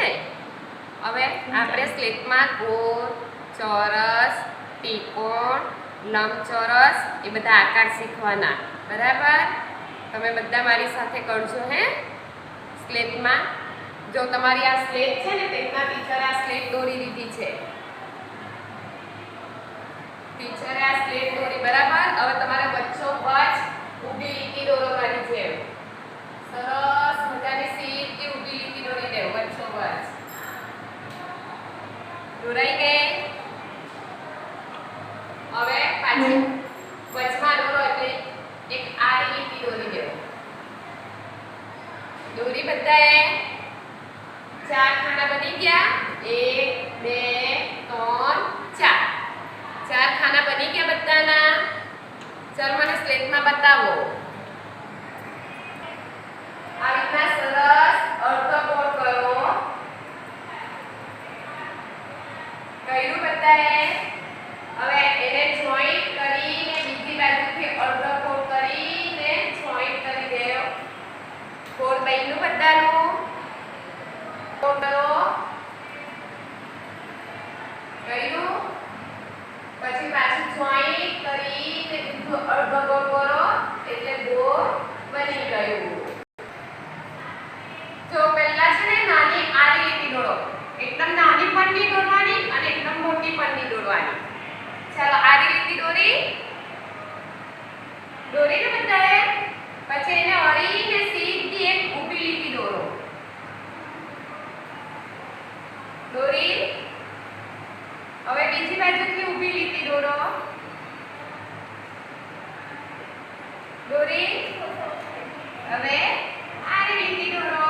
કે હવે આપણે સ્લેટમાં ગોળ, ચોરસ, ત્રિકોણ, લંબચોરસ એ બધા આકાર શીખવાના. બરાબર? તમે બધા મારી સાથે કરજો હે સ્લેટમાં જો તમારી આ સ્લેટ છે ને તેમના ટીચર આ સ્લેટ દોરી દીધી છે. ટીચરે આ સ્લેટ દોરી, બરાબર? દોરાઈ ગઈ હવે પાછી વચમાં દોરો એટલે એક આ રીતની દોરી દેવો. દોરી બધાએ. ચાર ખાના બની ગયા. એક બે દોરીને બંધાય પછી એને ઓળીને સીધી એક ઊભી લીટી દોરો. દોરી. હવે બીજી બાજુથી ઊભી લીટી દોરો. દોરી. હવે આ લીટી દોરો.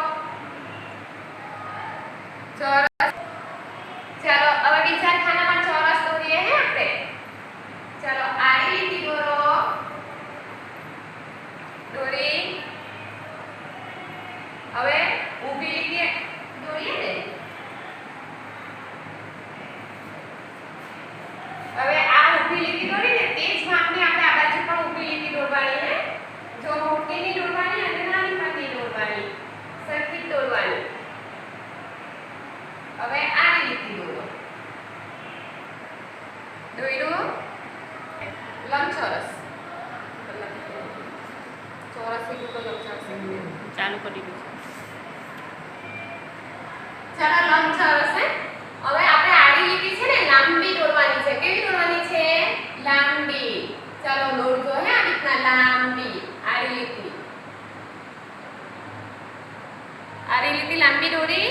నమ్మి నూరి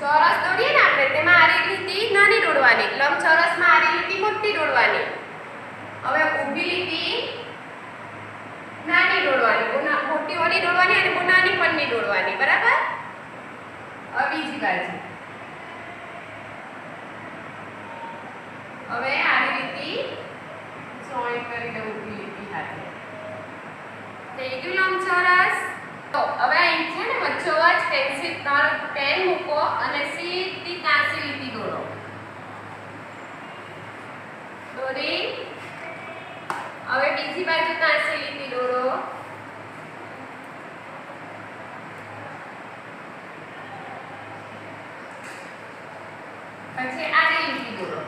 ચોરસ દોડીએ ને આપણે, તેમાં આરી લીટી નાની દોડવાની લંબ લંબચોરસમાં આરી લીટી મોટી દોડવાની. હવે ઊભી લીટી નાની દોરવાની મોટી ઓલી દોડવાની અને નાની પન્ની દોડવાની, બરાબર? હવે બીજી બાજુ. પછી આ રીતે દોરો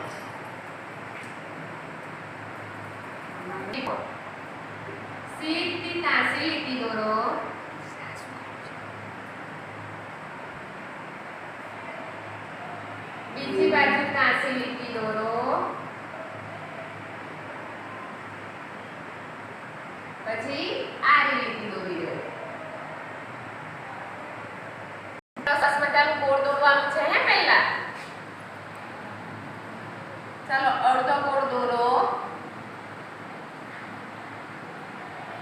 અડધો ગોળ દોરો?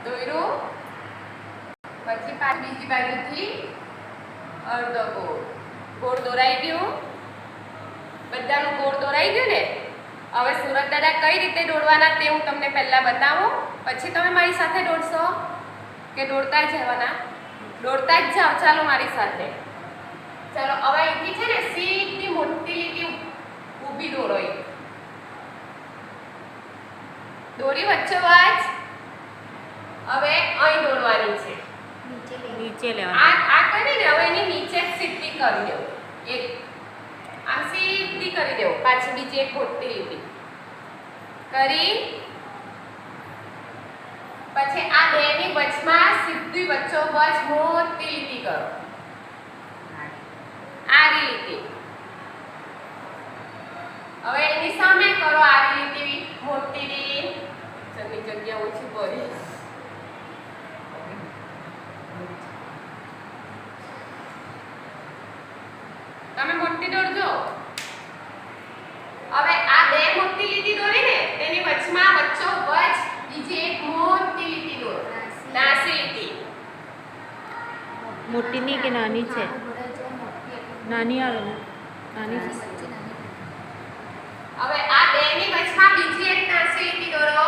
દોર્યું પછી પાછી બીજી બાજુથી અડધો ગોળ. ગોળ દોરાઈ ગયું? બધાનું ગોળ દોરાઈ ગયું ને? હવે સુરત દાદા કઈ રીતે દોડવાના તે હું તમને પહેલાં બતાવું. પછી તમે મારી સાથે દોડશો કે દોડતા જ જવાના? દોડતા જ જાઓ. ચાલો મારી સાથે. ચાલો, હવે અહીંથી છે ને સીધી મોટી લીટી ઊભી દોરો એક દોરી વચ્ચોવચ હવે અહીં દોડવાની છે. નીચે આ આ કરી ને હવે એની નીચે સીધી કરી દેવું. એક આમ સીધી કરી દેવું. પાછી બીજી એક મોટી લીટી. કરી. પછી આ બેની વચમાં સીધી વચ્ચો વચ મોટી લીટી કરો. આડી લીટી. હવે એની સામે કરો આરી લીટી. મોટી લીટી. ચલની જગ્યા ઓછી પડી તમે મોટી દોરજો હવે આ બે મોટી લીટી દોરી ને તેની વચમાં વચ્ચો વચ બીજી એક મોટી લીટી દોર. નાસી લીટી. મોટી ની કે નાની છે? નાની આવે નાની હવે આ બે ની વચમાં બીજી એક દોરો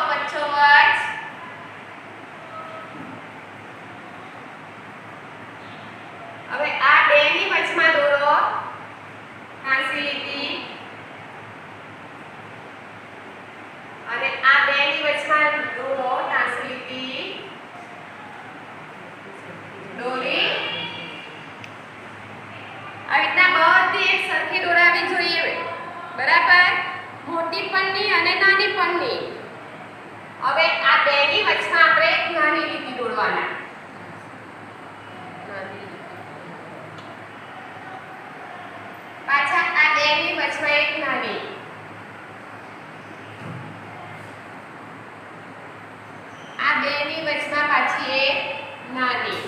વચમાં દોરો. નાસી લીટી અને આ બે ની વચમાં દોરો નાસી લીટી દોરી. આ રીતના બધી એક સરખી દોરાવી જોઈએ. બરાબર? મોટી પન્ની અને નાની પન્ની. હવે આ બે ની વચમાં આપણે એક નાની લીટી દોરવાના. પાછા આ બેની વચમાં એક નાની આ બેની વચમાં પાછી એક નાની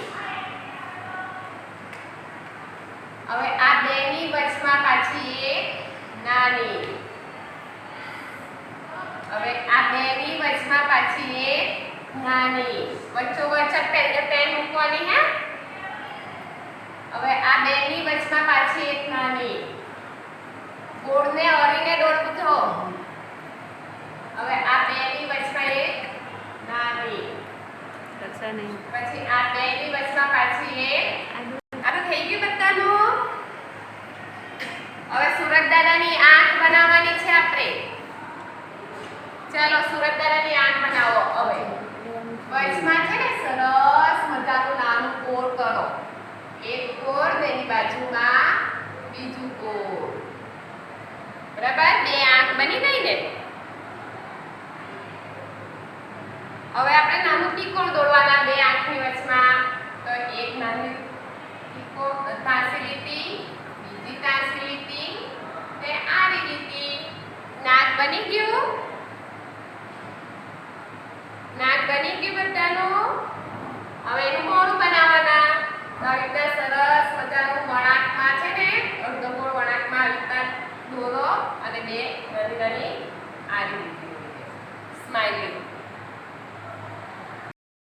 હવે આ બેની વચમાં પાછી એક નાની હવે આ બેની વચમાં પાછી એક નાની વચ્ચોવચ વચ્ચે પેન પેન મૂકવાની હે. હવે આ બેની વચમાં પાછી એક નાની. ગોળને અરીને દોરજો હવે આ બે ની વચમાં એક નાની. પછી આ બે ની વચમાં પાછી એક. આનું થઈ ગયું બધાનું? હવે સુરત દાદાની આંખ બનાવવાની છે આપણે. ચાલો સુરત દાદાની કચ્છમાં છે ને સરસ મજાનું નાનું કોર કરો. એક કોર તેની બાજુમાં બીજું કોર. બરાબર? બે આંખ બની ગઈ ને? હવે આપણે નાનું ત્રિકોણ દોડવાના બે આંખની વચમાં. તો એક નાની ત્રિકોણ તાંસી લીટી, બીજી તાંસી લીટી. તે આડી લીટી. નાક બની ગયું? બની ગયું બધાનું હવે એનું મોરું બનાવવાના. તો આવી રીતે સરસ મજાનું વણાટમાં છે ને, અડધો મોર વણાટમાં આવી રીતના દોરો અને બે નાની નાની આ રીતે સ્માઇલિંગ